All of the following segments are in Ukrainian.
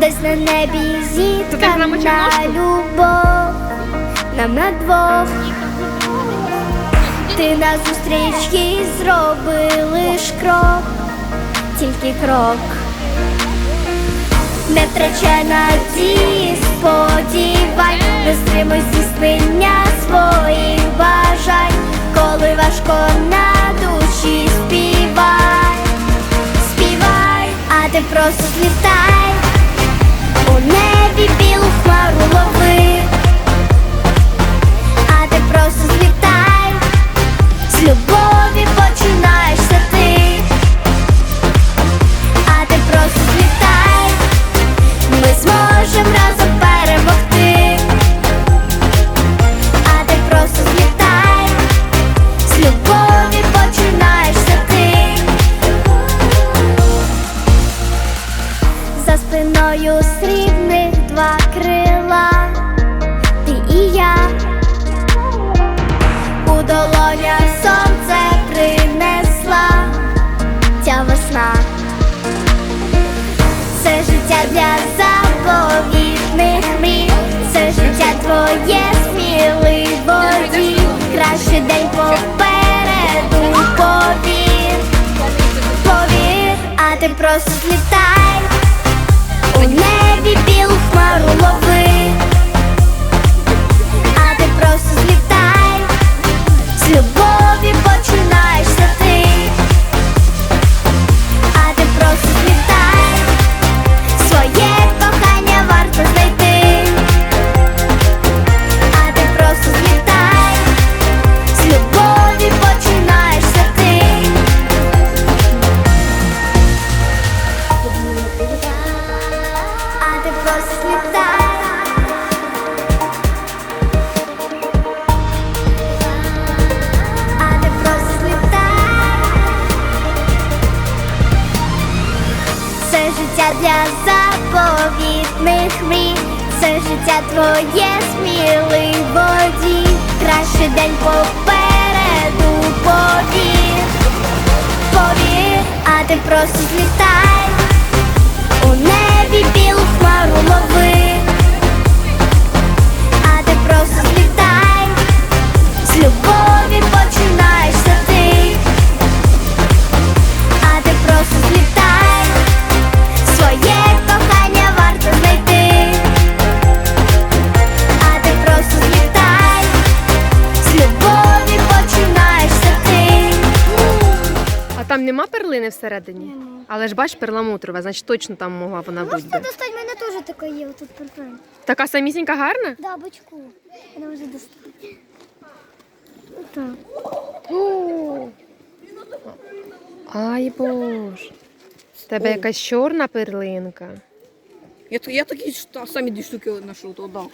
Десь на небі так нам любов, нам на двох. Ти назустріч їй зроби лиш крок, тільки крок. Не втрачай надії, сподівай, не стримуй здійснення своїх бажань, коли важко на душі співай, співай, а ти просто злітай, хмару лови, а ти просто злітай, з любові починаєшся ти, а ти просто злітай. Ми зможем разом перемогти, а ти просто злітай, з любові починаєшся ти. За спиною срібних два крила, ти і я, у долонях сонце принесла. Ця весна. Це життя для заповітних мрій, це життя твоє сміливоді, кращий день попереду, повір, повір, а ти просто злітай, у небі білу хмару лови, життя для заповітних мрій, це життя твоє сміливоді, кращий день попереду, повір, повір, а ти просто злітай, у небі білу хмару лови, там нема перлини всередині? Але ж бач, перламутрова, значить точно там могла вона бути. би. достати, в мене теж така є, тут перфект. Така самісінька гарна? Да, бочку. Вона вже достати. Так. Ай боже. В тебе якась чорна перлинка. Я, я такі ж та- самі дві штуки знайшов, то дав.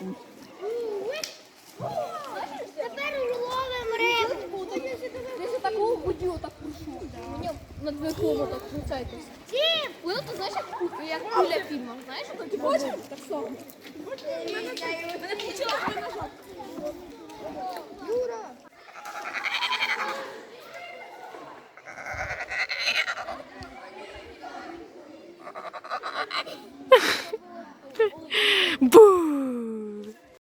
Будю так крушу. Мені на двох так кручайтесь. Воно то знаєш, як, як куля фільму, знаєш, ти так само. Мене включила